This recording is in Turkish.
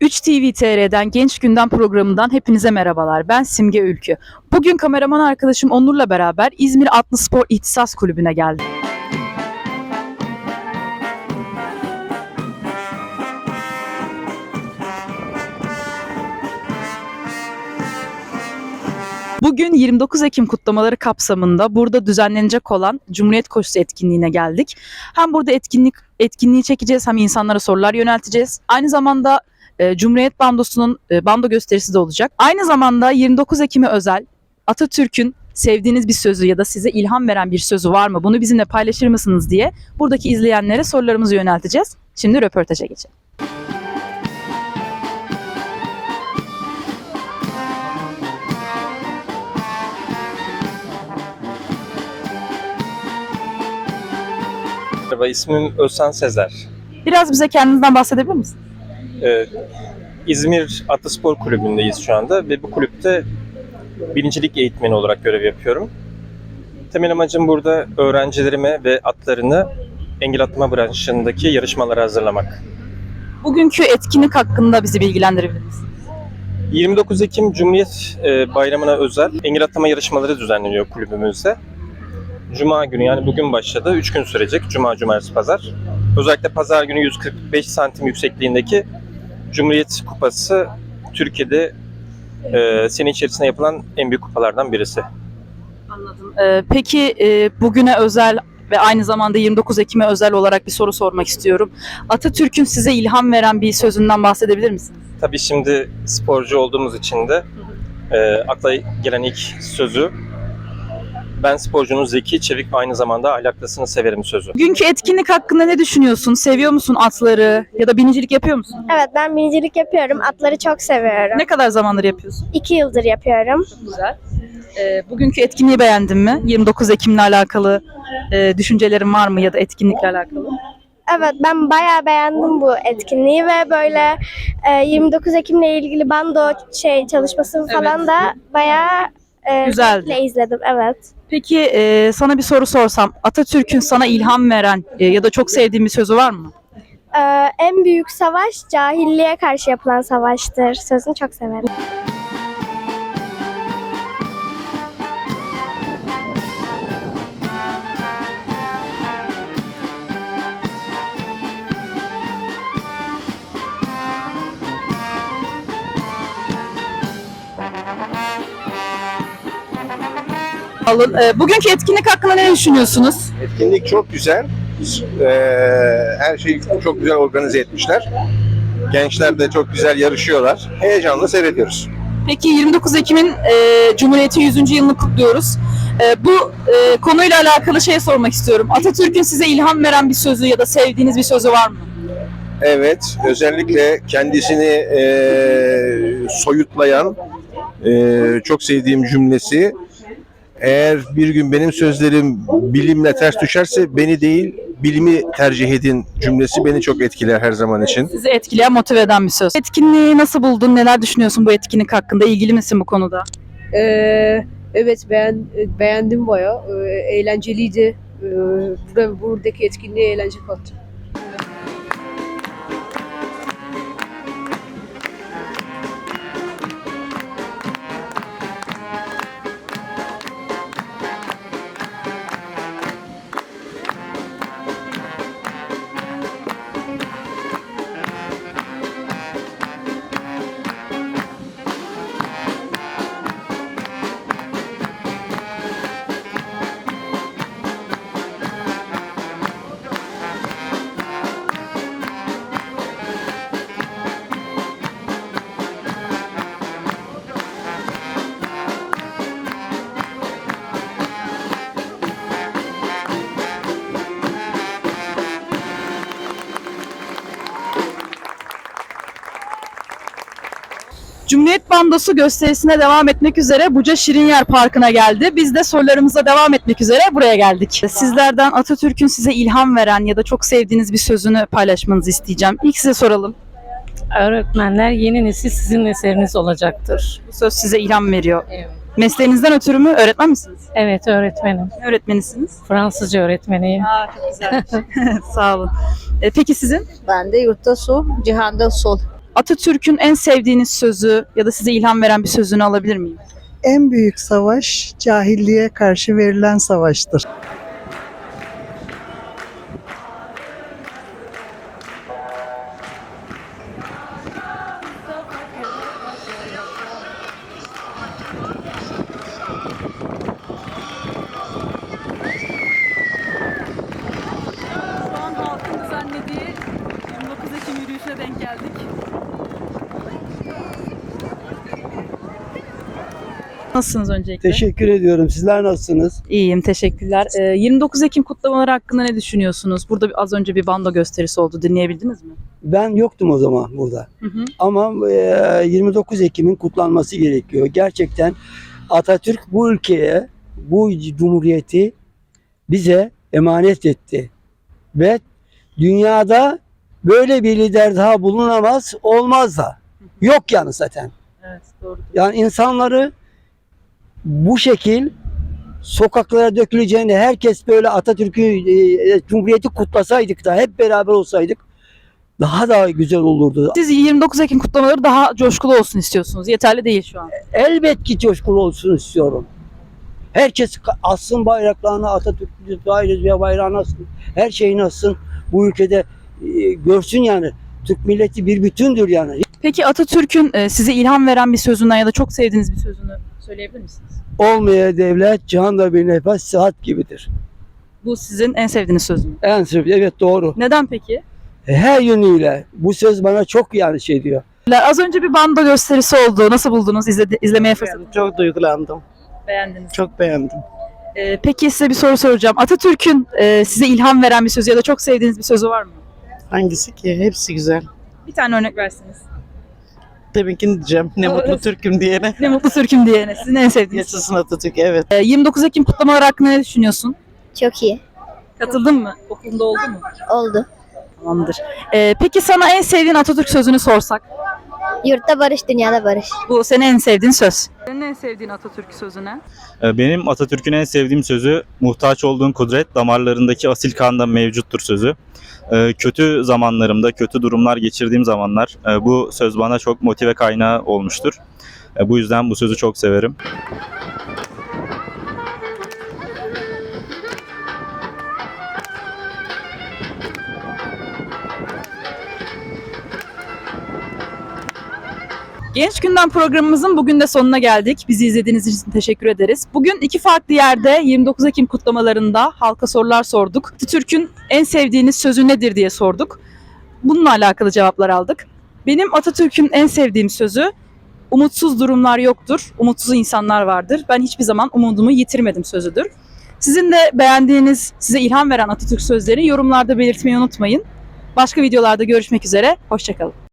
TV TR'den Genç Gündem programından hepinize merhabalar. Ben Simge Ülkü. Bugün kameraman arkadaşım Onur'la beraber İzmir Atlı Spor İhtisas Kulübü'ne geldim. Bugün 29 Ekim kutlamaları kapsamında burada düzenlenecek olan Cumhuriyet Koşusu etkinliğine geldik. Hem burada etkinlik etkinliği çekeceğiz hem insanlara sorular yönelteceğiz. Aynı zamanda e, Cumhuriyet Bandosu'nun e, bando gösterisi de olacak. Aynı zamanda 29 Ekim'e özel Atatürk'ün sevdiğiniz bir sözü ya da size ilham veren bir sözü var mı? Bunu bizimle paylaşır mısınız diye buradaki izleyenlere sorularımızı yönelteceğiz. Şimdi röportaja geçelim. Merhaba, ismim Özhan Sezer. Biraz bize kendinizden bahsedebilir misiniz? Ee, İzmir Ataspor Kulübü'ndeyiz şu anda ve bu kulüpte birincilik eğitmeni olarak görev yapıyorum. Temel amacım burada öğrencilerime ve atlarını engel atlama branşındaki yarışmalara hazırlamak. Bugünkü etkinlik hakkında bizi bilgilendirebilir misiniz? 29 Ekim Cumhuriyet e, Bayramı'na özel engel atlama yarışmaları düzenleniyor kulübümüzde. Cuma günü yani bugün başladı. 3 gün sürecek. Cuma, Cumartesi, Pazar. Özellikle Pazar günü 145 santim yüksekliğindeki Cumhuriyet Kupası Türkiye'de e, sene içerisinde yapılan en büyük kupalardan birisi. Anladım. Ee, peki e, bugüne özel ve aynı zamanda 29 Ekim'e özel olarak bir soru sormak istiyorum. Atatürk'ün size ilham veren bir sözünden bahsedebilir misiniz? Tabii şimdi sporcu olduğumuz için de e, akla gelen ilk sözü ben sporcunun zeki, çevik ve aynı zamanda ahlaklısını severim sözü. Bugünkü etkinlik hakkında ne düşünüyorsun? Seviyor musun atları ya da binicilik yapıyor musun? Evet ben binicilik yapıyorum. Atları çok seviyorum. Ne kadar zamandır yapıyorsun? İki yıldır yapıyorum. Güzel. Ee, bugünkü etkinliği beğendin mi? 29 Ekim'le alakalı e, düşüncelerin var mı ya da etkinlikle alakalı? Evet ben bayağı beğendim bu etkinliği ve böyle e, 29 Ekim'le ilgili bando şey çalışması falan da bayağı e, Güzeldi. izledim. Evet. Peki e, sana bir soru sorsam Atatürk'ün sana ilham veren e, ya da çok sevdiğin bir sözü var mı? E, en büyük savaş cahilliğe karşı yapılan savaştır. Sözünü çok severim. Alın. E, bugünkü etkinlik hakkında ne düşünüyorsunuz? Etkinlik çok güzel. Ee, her şeyi çok güzel organize etmişler. Gençler de çok güzel yarışıyorlar. Heyecanla seyrediyoruz. Peki 29 Ekim'in e, Cumhuriyet'in 100. yılını kutluyoruz. E, bu e, konuyla alakalı şey sormak istiyorum. Atatürk'ün size ilham veren bir sözü ya da sevdiğiniz bir sözü var mı? Evet, özellikle kendisini ee, soyutlayan ee, çok sevdiğim cümlesi eğer bir gün benim sözlerim bilimle ters düşerse beni değil bilimi tercih edin cümlesi beni çok etkiler her zaman için. Sizi etkileyen, motive eden bir söz. Etkinliği nasıl buldun? Neler düşünüyorsun bu etkinlik hakkında? İlgili misin bu konuda? Ee, evet beğen, beğendim bayağı. Ee, eğlenceliydi. Ee, burada, buradaki etkinliğe eğlence kattı. Bandosu gösterisine devam etmek üzere Buca Şirinyer Parkı'na geldi. Biz de sorularımıza devam etmek üzere buraya geldik. Sizlerden Atatürk'ün size ilham veren ya da çok sevdiğiniz bir sözünü paylaşmanızı isteyeceğim. İlk size soralım. Öğretmenler yeni nesil sizin eseriniz olacaktır. Bu söz size ilham veriyor. Evet. Mesleğinizden ötürü mü? Öğretmen misiniz? Evet öğretmenim. Ne öğretmenisiniz? Fransızca öğretmeniyim. Aa, çok güzel. Sağ olun. E, peki sizin? Ben de yurtta su, cihanda sol. Atatürk'ün en sevdiğiniz sözü ya da size ilham veren bir sözünü alabilir miyim? En büyük savaş cahilliğe karşı verilen savaştır. Nasılsınız öncelikle? Teşekkür ediyorum. Sizler nasılsınız? İyiyim, teşekkürler. Ee, 29 Ekim kutlamaları hakkında ne düşünüyorsunuz? Burada az önce bir bando gösterisi oldu. Dinleyebildiniz mi? Ben yoktum o zaman burada. Hı hı. Ama e, 29 Ekim'in kutlanması gerekiyor. Gerçekten Atatürk bu ülkeye, bu cumhuriyeti bize emanet etti. Ve dünyada böyle bir lider daha bulunamaz, olmaz da. Yok yani zaten. Evet, doğru. Yani insanları bu şekil sokaklara döküleceğini herkes böyle Atatürk'ü e, Cumhuriyeti kutlasaydık da hep beraber olsaydık daha da güzel olurdu. Siz 29 Ekim kutlamaları daha coşkulu olsun istiyorsunuz. Yeterli değil şu an. Elbet ki coşkulu olsun istiyorum. Herkes assın bayraklarını Atatürk bayrağı bayrağını assın. Her şeyini assın. Bu ülkede e, görsün yani. Türk milleti bir bütündür yani. Peki Atatürk'ün e, size ilham veren bir sözünden ya da çok sevdiğiniz bir sözünü söyleyebilir misiniz? Olmaya devlet cihanda bir nefes sıhhat gibidir. Bu sizin en sevdiğiniz söz mü? En sevdiğim evet doğru. Neden peki? her yönüyle bu söz bana çok yani şey diyor. Az önce bir bando gösterisi oldu. Nasıl buldunuz? İzledi, izlemeye fırsat Çok duygulandım. beğendiniz. Çok beğendim. Ee, peki size bir soru soracağım. Atatürk'ün e, size ilham veren bir sözü ya da çok sevdiğiniz bir sözü var mı? Hangisi ki? Hepsi güzel. Bir tane örnek versiniz. Deminkini diyeceğim. Ne mutlu Türk'üm diyene. Ne mutlu Türk'üm diyene. Sizin en sevdiğiniz. Yaşasın Atatürk. Evet. Ee, 29 Ekim kutlamaları hakkında ne düşünüyorsun? Çok iyi. Katıldın mı? Okulunda oldu mu? Oldu. Tamamdır. Ee, peki sana en sevdiğin Atatürk sözünü sorsak? Yurtta barış, dünyada barış. Bu senin en sevdiğin söz. Senin en sevdiğin Atatürk sözü ne? Ee, Benim Atatürk'ün en sevdiğim sözü muhtaç olduğun kudret damarlarındaki asil kanda mevcuttur sözü. Ee, Kötü zamanlarımda, kötü durumlar geçirdiğim zamanlar e, bu söz bana çok motive kaynağı olmuştur. E, Bu yüzden bu sözü çok severim. Genç Gündem programımızın bugün de sonuna geldik. Bizi izlediğiniz için teşekkür ederiz. Bugün iki farklı yerde 29 Ekim kutlamalarında halka sorular sorduk. Atatürk'ün en sevdiğiniz sözü nedir diye sorduk. Bununla alakalı cevaplar aldık. Benim Atatürk'ün en sevdiğim sözü umutsuz durumlar yoktur, umutsuz insanlar vardır. Ben hiçbir zaman umudumu yitirmedim sözüdür. Sizin de beğendiğiniz, size ilham veren Atatürk sözleri yorumlarda belirtmeyi unutmayın. Başka videolarda görüşmek üzere, hoşçakalın.